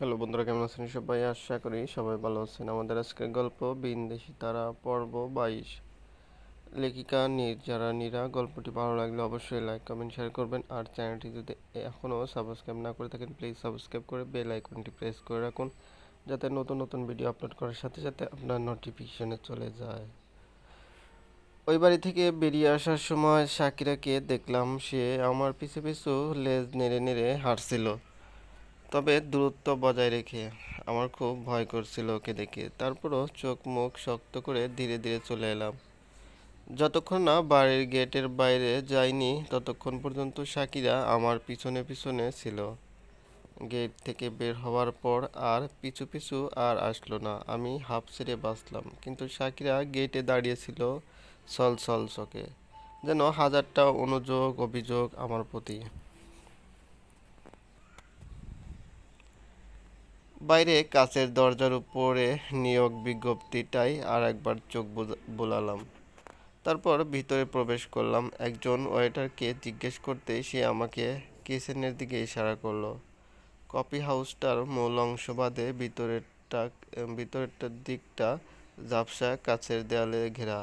Hello বন্ধুরা, কেমন আছেন সবাই? আশা করি সবাই ভালো আছেন। আমাদের আজকের গল্প বিনদেশি তারা পর্ব বাইশ। লেখিকা নির্জারা নীরা গল্পটি ভালো লাগলে অবশ্যই লাইক কমেন্ট শেয়ার করবেন। আর চ্যানেলটি যদি এখনও সাবস্ক্রাইব না করে থাকেন প্লিজ সাবস্ক্রাইব করে বেল আইকনটি প্রেস করে রাখুন, যাতে নতুন নতুন ভিডিও আপলোড করার সাথে সাথে আপনার নোটিফিকেশনে চলে যায়। ওই বাড়ি থেকে বেরিয়ে আসার সময় সাকিরাকে দেখলাম, সে আমার পিছু পিছু লেজ নেড়ে নেড়ে হাঁটছিল। তবে দূরত্ব বজায় রেখে আমার খুব ভয় করছিল ওকে দেখে। তারপরও চোখ মুখ শক্ত করে ধীরে ধীরে চলে এলাম। যতক্ষণ না বাড়ির গেটের বাইরে যাইনি, ততক্ষণ পর্যন্ত সাকিরা আমার পিছনে পিছনে ছিল। গেট থেকে বের হওয়ার পর আর পিছু পিছু আর আসলো না। আমি হাফ ছেড়ে বাঁচলাম, কিন্তু সাকিরা গেটে দাঁড়িয়েছিল সল সল চোখে, যেন হাজারটা অনুযোগ, অভিযোগ আমার প্রতি। বাইরে কাচের দরজার উপরে নিয়োগ বিজ্ঞপ্তিটাই আর একবার চোখ বোলালাম। তারপর ভিতরে প্রবেশ করলাম। একজন ওয়েটারকে জিজ্ঞেস করতে সে আমাকে কিচেনের দিকে ইশারা করল। কফি হাউসটার মূল অংশ বাদে ভিতরেরটা ভিতরেরটার দিকটা ঝাপসা কাচের দেয়ালে ঘেরা।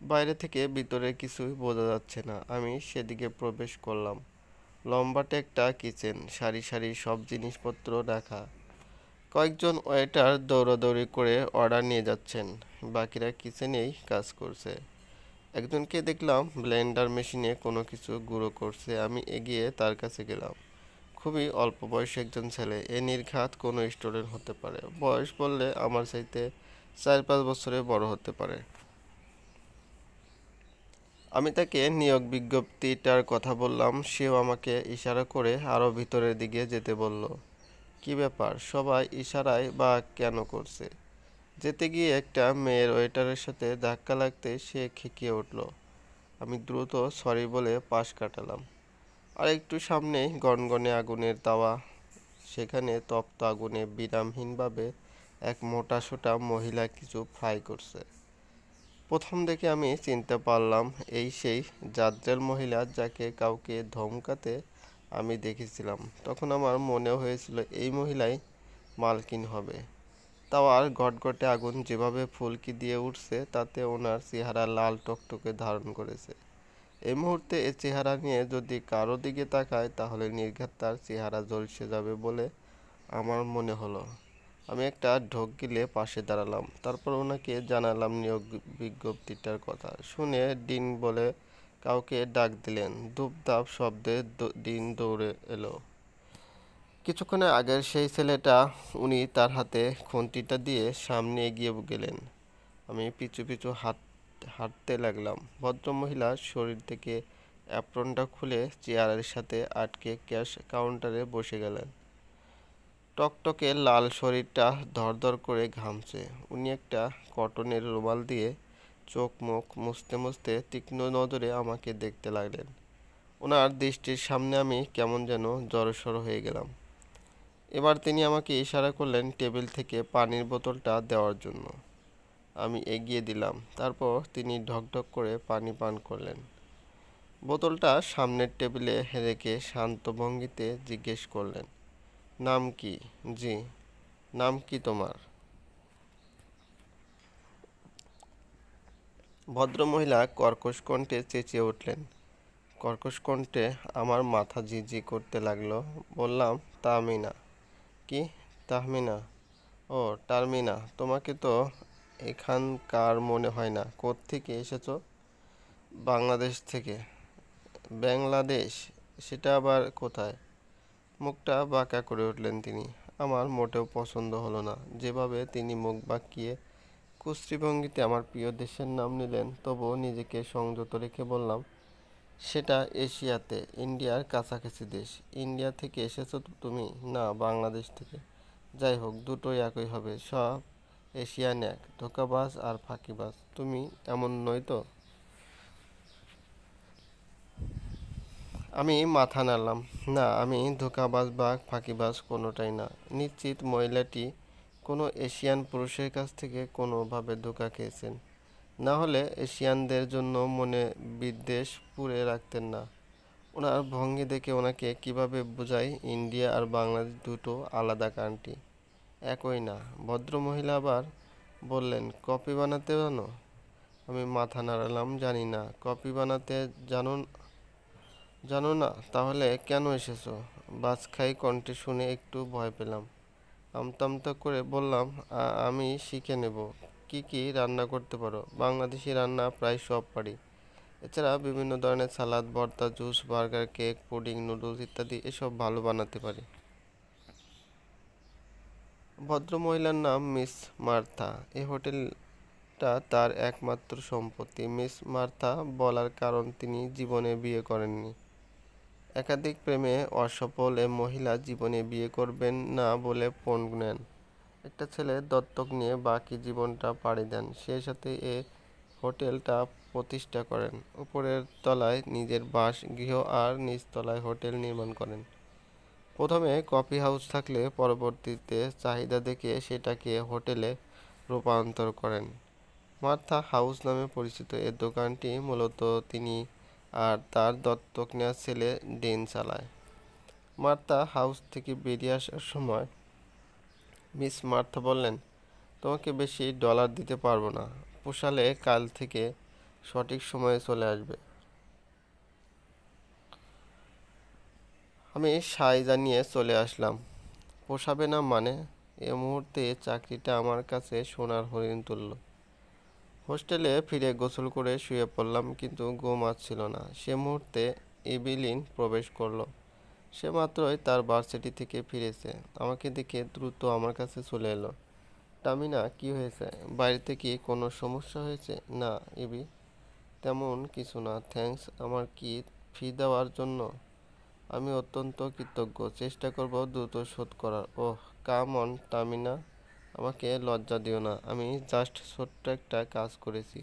বাইরে থেকে ভিতরে কিছুই বোঝা যাচ্ছে না। আমি সেদিকে প্রবেশ করলাম। লম্বাটে একটা কিচেন, সারি সারি সব জিনিসপত্র রাখা। কয়েকজন ওয়েটার দৌড়াদৌড়ি করে অর্ডার নিয়ে যাচ্ছেন। বাকিরা কিচেনেই কাজ করছে। একজনকে দেখলাম ব্লেন্ডার মেশিনে কোনো কিছু গুঁড়ো করছে। আমি এগিয়ে তার কাছে গেলাম। খুবই অল্প বয়সী একজন ছেলে। এ নির্ঘাত কোনো স্টুডেন্ট হতে পারে। বয়স বললে আমার চাইতে চার পাঁচ বছরে বড় হতে পারে। আমি তাকে নিয়োগ বিজ্ঞপ্তিটার কথা বললাম। সেও আমাকে ইশারা করে আরও ভিতরের দিকে যেতে বলল। কি ব্যাপার? সবাই ইশারায়, বা কেন করছে? যেতে গিয়ে একটা মেয়ের ওয়েটারের সাথে ধাক্কা লাগতে সে খেকিয়ে উঠল। আমি দ্রুত সরি বলে পাশ কাটালাম। আর একটু সামনেই গনগনে আগুনের তাওয়া। সেখানে তপ্ত আগুনে বিরামহীনভাবে এক মোটা সোটা মহিলা কিছু ফ্রাই করছে। প্রথম দেখে আমি চিনতে পারলাম, এই সেই জাদ্রেল মহিলা যাকে কাউকে ধমকাতে আমি দেখেছিলাম। তখন আমার মনে হয়েছিল, এই মহিলাই মালকিন হবে। তাও আর গটগটে আগুন যেভাবে ফুলকি দিয়ে উঠছে, তাতে ওনার চেহারা লাল টকটকে ধারণ করেছে। এই মুহূর্তে এ চেহারা নিয়ে যদি কারও দিকে তাকায়, তাহলে নির্ঘাত তার চেহারা ঝলসে যাবে বলে আমার মনে হলো। আমি একটা ঢোক গিলে পাশে দাঁড়ালাম, তারপর ওনাকে জানালাম নিয়োগ বিজ্ঞপ্তিটার কথা। শুনে ডিন বলে কাউকে ডাক দিলেন। ধূপধাপ শব্দে দিন দৌড়ে এলো। কিছুক্ষণের আগের সেই ছেলেটা, উনি তার হাতে খুন্তিটা দিয়ে সামনে এগিয়ে গেলেন। আমি পিছু পিছু হাত হাঁটতে লাগলাম। ভদ্রমহিলা শরীর থেকে অ্যাপ্রনটা খুলে চেয়ারের সাথে আটকে ক্যাশ কাউন্টারে বসে গেলেন। টকটকে লাল শরীরটা ধরধর করে ঘামছে। উনি একটা কটনের রুমাল দিয়ে চোখ মুখ মুছতে মুছতে তীক্ষ্ণ নজরে আমাকে দেখতে লাগলেন। ওনার দৃষ্টির সামনে আমি কেমন যেন জড়সড় হয়ে গেলাম। এবার তিনি আমাকে ইশারা করলেন টেবিল থেকে পানির বোতলটা দেওয়ার জন্য। আমি এগিয়ে দিলাম, তারপর তিনি ঢকঢক করে পানি পান করলেন। বোতলটা সামনের টেবিলে রেখে শান্ত ভঙ্গিতে জিজ্ঞেস করলেন, নাম কি? জি, নাম কি তোমার? ভদ্রমহিলা কর্কশ কণ্ঠে চেঁচিয়ে উঠলেন। কর্কশ কণ্ঠে আমার মাথা ঝিঝি করতে লাগল। বললাম, তাহমিনা। কি? তাহমিনা। ও, টার্মিনা। তোমাকে তো এখানকার মনে হয় না। থেকে এসেছ? বাংলাদেশ থেকে। বাংলাদেশ? সেটা আবার কোথায়? মুখটা বাঁকা করে উঠলেন তিনি। আমার মোটেও পছন্দ হলো না। যেভাবে তিনি মুখ বাঁকিয়ে কুশ্রীভঙ্গিতে আমার প্রিয় দেশের নাম নিলেন, তবুও নিজেকে সংযত রেখে বললাম, সেটা এশিয়াতে, ইন্ডিয়ার কাছাকাছি দেশ। ইন্ডিয়া থেকে এসেছ তুমি? না, বাংলাদেশ থেকে। যাই হোক, দুটোই একই হবে। সব এশিয়ান এক, ধোকাবাজ আর ফাঁকিবাজ। তুমি এমন নই তো? আমি মাথা নাড়লাম, না, আমি ধোঁকাবাজ বা ফাঁকিবাজ কোনোটাই না। নিশ্চিত মহিলাটি কোনো এশিয়ান পুরুষের কাছ থেকে কোনোভাবে ধোঁকা খেয়েছেন। না হলে এশিয়ানদের জন্য মনে বিদ্বেষ পুড়ে রাখতেন না। ওনার ভঙ্গি দেখে ওনাকে কীভাবে বোঝাই ইন্ডিয়া আর বাংলাদেশ দুটো আলাদা কান্ট্রি? একই না ভদ্রমহিলা আবার বললেন কপি বানাতে জানো? আমি মাথা নাড়ালাম, জানি না কপি বানাতে জানো জানো না, তাহলে কেন এসেছ? বাজখাই কণ্ঠে শুনে একটু ভয় পেলাম। আমতামতা করে বললাম আমি শিখে নেব। কি কি রান্না করতে পারো? বাংলাদেশি রান্না প্রায় সব পারি। এছাড়া বিভিন্ন ধরনের সালাদ, ভর্তা, juice, burger, cake, pudding, noodles ইত্যাদি এসব ভালো বানাতে পারি। ভদ্রমহিলার নাম মিস মার্থা। এই হোটেলটা তার একমাত্র সম্পত্তি। মিস মার্থা বলার কারণ তিনি জীবনে বিয়ে করেননি। একাধিক প্রেমে অসফল এ মহিলা জীবনে বিয়ে করবেন না বলে পণ নেন। একটা ছেলে দত্তক নিয়ে বাকি জীবনটা পাড়ি দেন। সেই সাথে এ হোটেলটা প্রতিষ্ঠা করেন। উপরের তলায় নিজের বাস গৃহ আর নিচতলায় হোটেল নির্মাণ করেন। প্রথমে কফি হাউস থাকলে পরবর্তীতে চাহিদা দেখে সেটাকে হোটেলে রূপান্তর করেন। মার্থা হাউস নামে পরিচিত এ দোকানটি মূলত তিনি আর তার দত্তক নেওয়া ছেলে ডেন চালায়। মার্থা হাউস থেকে বেরিয়ে আসার সময় মিস মার্থা বললেন, তোমাকে বেশি ডলার দিতে পারব না। পোষালে কাল থেকে সঠিক সময়ে চলে আসবে। আমি সাই জানিয়ে চলে আসলাম। পোষাবে না মানে এ মুহূর্তে চাকরিটা আমার কাছে সোনার হরিণ তুলল। হোস্টেলে ফিরে গোসল করে শুয়ে পড়লাম, কিন্তু ঘুম আসছিল না। সে মুহূর্তে ইবিলিন প্রবেশ করল। সে মাত্রই তার ভার্সিটি থেকে ফিরেছে। আমাকে দেখে দ্রুত আমার কাছে চলে এলো। টামিনা, কি হয়েছে? বাড়িতে কি কোনো সমস্যা হয়েছে? না ইবি তেমন কিছু না। থ্যাঙ্কস। আমার কি ফি দেওয়ার জন্য? আমি অত্যন্ত কৃতজ্ঞ। চেষ্টা করব দ্রুত শোধ করার। Oh, come on, Tamina. আমাকে লজ্জা দিও না, আমি জাস্ট ছোট্ট একটা কাজ করেছি।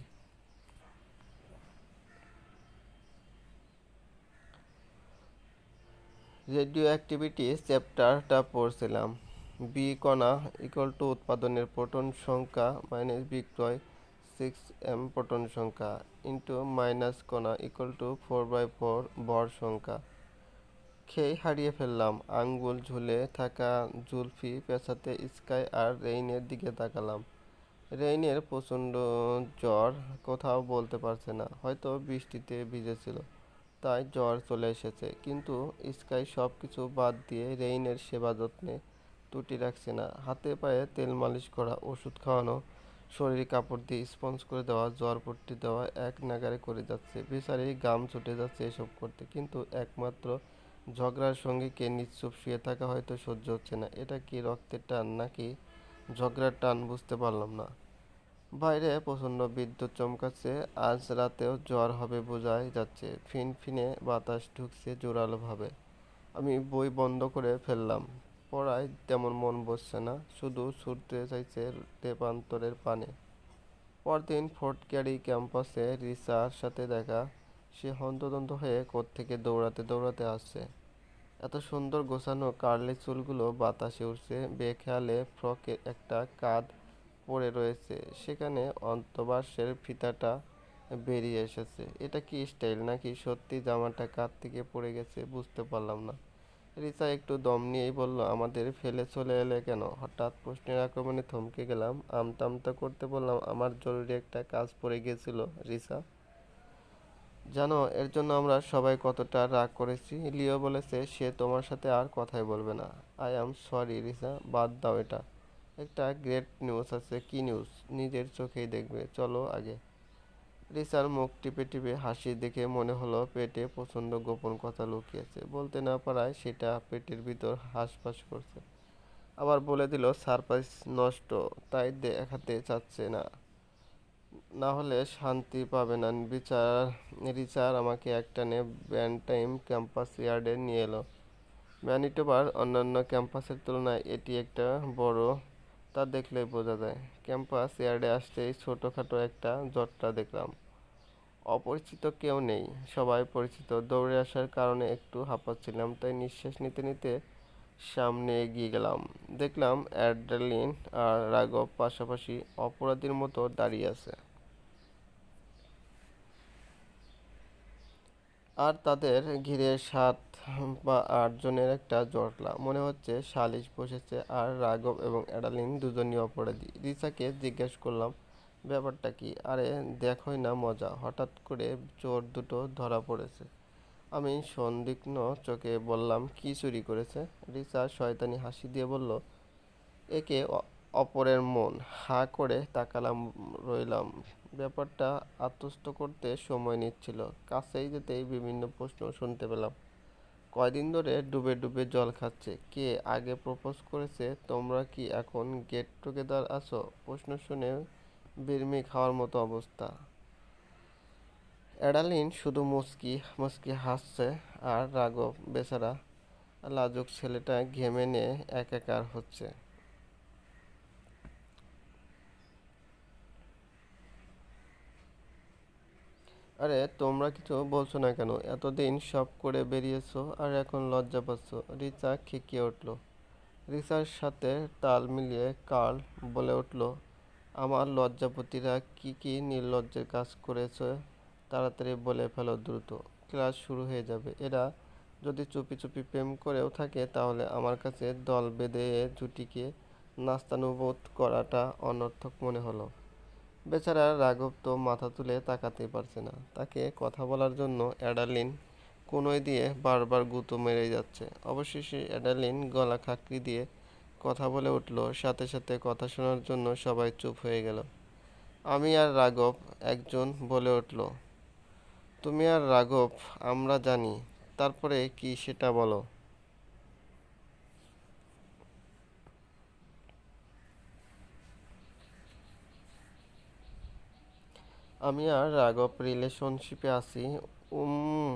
রেডিও অ্যাক্টিভিটি চ্যাপ্টারটা পড়ছিলাম। বি কণা ইকুয়াল টু উৎপাদনের প্রোটন সংখ্যা মাইনাস বিক্রয় সিক্স এম প্রোটন সংখ্যা ইন্টু মাইনাস কণা equal to four by four ভর সংখ্যা। খেয়ে হারিয়ে ফেললাম। আঙ্গুল ঝুলে থাকা জুলফি পেঁচাতে স্কাই আর রেইনের দিকে তাকালাম। রেইনের প্রচণ্ড জ্বর কোথাও বলতে পারছে না, হয়তো বৃষ্টিতে ভিজেছিল, তাই জ্বর চলে এসেছে। কিন্তু স্কাই সব কিছু বাদ দিয়ে রেইনের সেবা যত্নে ত্রুটি রাখছে না। হাতে পায়ে তেল মালিশ করা, ওষুধ খাওয়ানো, শরীর কাপড় দিয়ে স্পঞ্জ করে দেওয়া, জ্বর পট্টি দেওয়া, এক নাগারে করে যাচ্ছে। বেচারি গাম ছুটে যাচ্ছে এসব করতে, কিন্তু একমাত্র ঝগড়ার সঙ্গে কে নিশ্চুপ শুয়ে থাকা হয়তো সহ্য হচ্ছে না। এটা কি রক্তের টান নাকি ঝগড়ার টান বুঝতে পারলাম না। বাইরে প্রচণ্ড বিদ্যুৎ চমকাচ্ছে, আজ রাতেও জ্বর হবে বোঝাই যাচ্ছে। ফিনফিনে বাতাস ঢুকছে জোরালোভাবে। আমি বই বন্ধ করে ফেললাম। পড়ায় তেমন মন বসছে না, শুধু ছুটতে চাইছে তেপান্তরের পানে। পরদিন ফোর্ট ক্যারি ক্যাম্পাসে রিসার সাথে দেখা, সে হন্তদন্ত হয়ে কোত্থেকে দৌড়াতে দৌড়াতে আসছে। এত সুন্দর গোছানো কার্লি চুলগুলো বাতাসে উঠছে বেখেয়ালে ফ্রকের একটা কাঁধ পড়ে রয়েছে। সেখানে অন্তবাসের ফিতাটা বেরিয়ে এসেছে। এটা কি স্টাইল নাকি সত্যি জামাটা কাঁধ থেকে পড়ে গেছে বুঝতে পারলাম না। রিসা একটু দম নিয়েই বলল, আমাদের ফেলে চলে এলে কেন? হঠাৎ প্রশ্নের আক্রমণে থমকে গেলাম। আমতা আমতা করতে বললাম, আমার জরুরি একটা কাজ পড়ে গিয়েছিল রিসা জানো, এর জন্য আমরা সবাই কতটা রাগ করেছি। লিও বলেছে, সে তোমার সাথে আর কথাই বলবে না। আই অ্যাম সরি রিসা, বাদ দাও এটা। একটা গ্রেট নিউজ আছে। কি নিউজ নিজের চোখেই দেখবে। চলো আগে। রিসার মুখ টিপে টিপে হাসি দেখে মনে হলো পেটে প্রচণ্ড গোপন কথা লুকিয়েছে। বলতে না পারায় সেটা পেটের ভিতর হাঁসফাঁস করছে। আবার বলে দিল, সারপ্রাইজ নষ্ট, তাই দেখাতে চাচ্ছে না। না হলে শান্তি পাবে না। বিচার রিচার আমাকে একটানে ব্যান্টাইম ক্যাম্পাস ইয়ার্ডে নিয়ে এলো। ম্যানিটোবার অন্যান্য ক্যাম্পাসের তুলনায় এটি একটা বড়, তা দেখলেই বোঝা যায়। ক্যাম্পাস ইয়ার্ডে আসতেই ছোটোখাটো একটা জটটা দেখলাম। অপরিচিত কেউ নেই। সবাই পরিচিত। দৌড়ে আসার কারণে একটু হাঁপাচ্ছিলাম, তাই নিঃশ্বাস নিতে নিতে সামনে এগিয়ে গেলাম। দেখলাম অ্যাডালিন আর রাঘব পাশাপাশি অপরাধীর মতো দাঁড়িয়ে আছে। আর তাদের ঘিরে সাত বা আট জনের একটা জটলা। মনে হচ্ছে সালিশ বসেছে আর রাঘব এবং অ্যাডালিন দুজনই অপরাধী। রিচাকে জিজ্ঞেস করলাম, ব্যাপারটা কি? আরে, দেখোই না মজা। হঠাৎ করে চোর দুটো ধরা পড়েছে। আমি সন্দিগ্ন চোখে বললাম, কি চুরি করেছে? রিচা শয়তানি হাসি দিয়ে বলল, একে অপরের মন। হা করে তাকালাম, রইলাম। ব্যাপারটা আত্মস্থ করতে সময় নিচ্ছিল। কাছেই যেতেই বিভিন্ন প্রশ্ন শুনতে পেলাম। কয়দিন ধরে ডুবে ডুবে জল খাচ্ছে। কে আগে প্রপোজ করেছে? তোমরা কি এখন গেট টুগেদার আছো? প্রশ্ন শুনে বিরমি খাওয়ার মতো অবস্থা। অ্যাডালিন শুধু মুচকি মুচকি হাসছে। আর রাঘব, বেচারা, লাজুক ছেলেটা ঘেমে নিয়ে একাকার হচ্ছে। আরে তোমরা কিছু বলছো না কেন? এতদিন সব করে বেরিয়েছো আর এখন লজ্জা পাচ্ছ। রিচা খেকিয়ে উঠল। রিচার সাথে তাল মিলিয়ে কার্ল বলে উঠল, আমার লজ্জাপতিরা কি কি নির্লজ্জের কাজ করেছে তাড়াতাড়ি বলে ফেলো দ্রুত। ক্লাস শুরু হয়ে যাবে। এরা যদি চুপি চুপি প্রেম করেও থাকে তাহলে আমার কাছে দল বেঁধে জুটিকে নাস্তানুবোধ করাটা অনর্থক মনে হলো। বেচারা রাঘব তো মাথা তুলে তাকাতেই পারছে না। তাকে কথা বলার জন্য অ্যাডালিন কোনোই দিয়ে বারবার গুঁতো মেরে যাচ্ছে। অবশেষে অ্যাডালিন গলা খাকরি দিয়ে কথা বলে উঠল, সাথে সাথে কথা শোনার জন্য সবাই চুপ হয়ে গেল। আমি আর রাঘব একজন বলে উঠল, তুমি আর রাঘব, আমরা জানি। তারপরে কি সেটা বলো? আমি আর রাঘব রিলেশনশিপে আছি। উম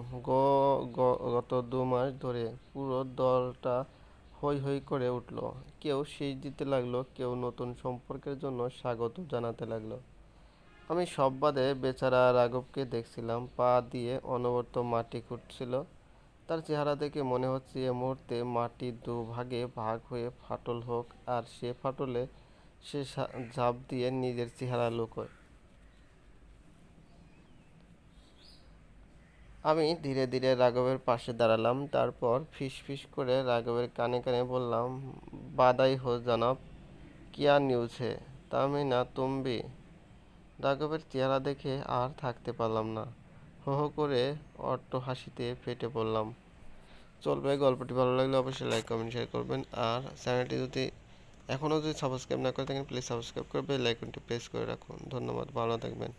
গত দু মাস ধরে পুরো দলটা হই হই করে উঠল। কেউ শীষ দিতে লাগল, কেউ নতুন সম্পর্কের জন্য স্বাগত জানাতে লাগল। আমি সব বাদে বেচারা রাঘবকে দেখছিলাম, পা দিয়ে অনবরত মাটি খুঁড়ছিল তার চেহারা দেখে মনে হচ্ছে এ মুহূর্তে মাটি দু ভাগে ভাগ হয়ে ফাটল হোক, আর সে ফাটলে সে, ঝাঁপ দিয়ে নিজের চেহারা লুকোয়। আমি ধীরে ধীরে রাঘবের পাশে দাঁড়ালাম, তারপর ফিস ফিস করে রাঘবের কানে কানে বললাম, বাদাই হো জনাব, কিয়া হে? তামিনা, তুমি রাঘবের চেহারা দেখে আর থাকতে পারলাম না। হো হো করে অট্ট হাসিতে ফেটে পড়লাম। চলবে, গল্পটি ভালো লাগলে অবশ্যই লাইক কমেন্ট শেয়ার করবেন। আর চ্যানেলটি যদি এখনও যদি সাবস্ক্রাইব না করে থাকেন প্লিজ সাবস্ক্রাইব করে বেল আইকনটি প্রেস করে রাখুন। ধন্যবাদ, ভালো থাকবেন।